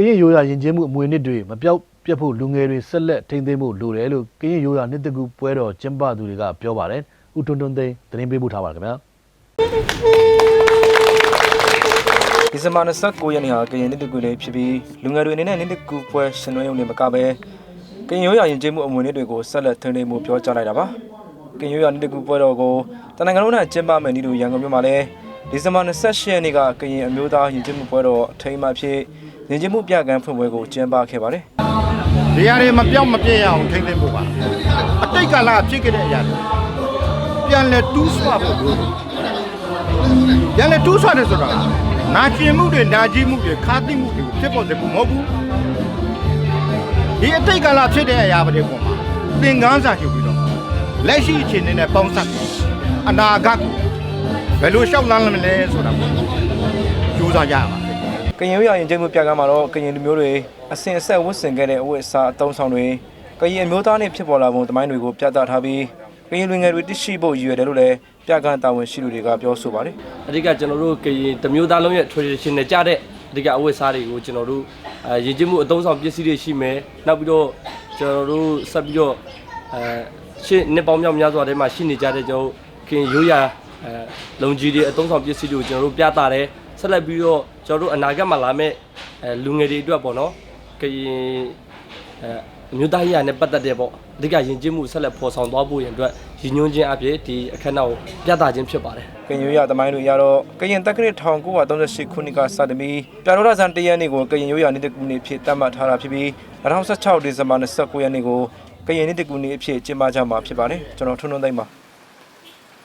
ကရင်ရိုးရာယဉ်ကျေးမှုအမွေအနှစ်တွေမပြောက်ပြတ်ဖို့လူငယ်တွေဆက်လက်ထိန်းသိမ်းဖို့လိုတယ်လို့ကရင်ရိုးရာနှစ်တကူပွဲတော်ကျင်းပသူတွေကပြောပါတယ်ဦးတွန်းတွန်းသိန်းသတင်းပေးပို့ထားပါခင်ဗျာဒီဇင်ဘာ29ရက်နေ့ဟာကရင်နှစ်တကူလေးဖြစ်ပြီးလူငယ်တွေအနေနဲ့နှစ်တကူပွဲရှင်နွှဲရုံနဲ့မကပဲကရင်ရိုးရာယဉ်ကျေးမှုအမွေအနှစ်တွေကိုဆက်လက်ထိန်းသိမ်းမှုပြောကြားလိုက်တာပါကရင်ရိုးရာနှစ်တကူပွဲတော်ကိုတနင်္ဂနွေနေ့ကျင်းပမယ်ဤလိုရန်ကုန်မြို့မှာလည်းဒီဇင်ဘာ28ရက်နေ့ကကရင်အမျိုးသားယဉ်ကျေးမှုပွဲတော်အထိမ်းအမှတ်ဖြစ် ယဉ်ကျေးမှုပြကန်းဖွင့်ပွဲကိုကျင်းပခဲ့ပါတယ်ဒီအရာတွေမပြောင်းမပြည့်ရအောင်ထိမ့်သိမ့်ဖို့ပါအတိတ်ကလာဖြစ်ခဲ့တဲ့အရာတွေပြန်လဲတူးဆွဖို့လို့ပြန်လဲတူးဆွတယ်ဆိုတာနာကျင်မှုတွေနာကြီးမှုတွေခါသိမှုတွေကိုဖြစ်ပေါ်စေဖို့မဟုတ်ဘူးဒီအတိတ်ကလာဖြစ်တဲ့အရာတွေပေါ်မှာသင်ခန်းစာယူပြီးတော့လက်ရှိအခြေအနေနဲ့ပေါင်းစပ်ပြီးအနာဂတ်ကိုဘယ်လိုရှောက်လန်းမလဲဆိုတာကိုကြိုးစားကြရပါမယ် ကရင်ရိုးရာယဉ်ကျေးမှုပြကန်းမှာတော့ကရင်လူမျိုးတွေအစဉ်အဆက်ဝတ်ဆင်ခဲ့တဲ့အဝတ်အစားအသုံးဆောင်တွေကရင်အမျိုးသားနဲ့ဖြစ်ပေါ်လာပုံတမိုင်းတွေကိုပြသထားပြီးကရင်လူငယ်တွေတရှိဖို့ရည်ရွယ်တယ်လို့လည်းပြကန်းတာဝန်ရှိသူတွေကပြောဆိုပါတယ်အဓိကကျွန်တော်တို့ကရင်တစ်မျိုးသားလုံးရဲ့ tradition နဲ့ကြတဲ့အဓိကအဝတ်အစားတွေကိုကျွန်တော်တို့အဲရည်ကျမှုအသုံးဆောင်ပစ္စည်းတွေရှိမယ်နောက်ပြီးတော့ကျွန်တော်တို့ဆက်ပြီးတော့အဲရှင်းနှစ်ပေါင်းမြောက်များစွာထဲမှာရှိနေကြတဲ့ကျွန်တော်တို့ကရင်ရိုးရာအဲလုံကြီးတွေအသုံးဆောင်ပစ္စည်းတွေကိုကျွန်တော်တို့ပြသတယ် ဆက်လက်ပြီးတော့ကျွန်တော်တို့အနာဂတ်မှာလာမယ့်အဲလူငယ်တွေအတွက်ပေါ့နော်ကရင်အဲအမျိုးသားရေးရာနဲ့ပတ်သက်တဲ့ပေါ့အဓိကယဉ်ကျေးမှုဆက်လက်ဖော်ဆောင်သွားဖို့ရန်အတွက်ရည်ညွှန်းခြင်းအဖြစ်ဒီအခမ်းအနားကိုပြသခြင်းဖြစ်ပါတယ်ကရင်ရိုးရာတမိုင်းတွေရတော့ကရင်တက္ကရာ1938ခုနှစ်ကစတင်ပြီးပြတော်ရဇန်တရက်နေ့ကိုကရင်ရိုးရာနေ့တကူနေ့ဖြစ်တတ်မှတ်ထားတာဖြစ်ပြီး2016ဒီဇင်ဘာ29ရက်နေ့ကိုကရင်နေ့တကူနေ့အဖြစ်ကျင်းပကြမှာဖြစ်ပါတယ်ကျွန်တော်ထွန်းထွန်းသိမ်းပါ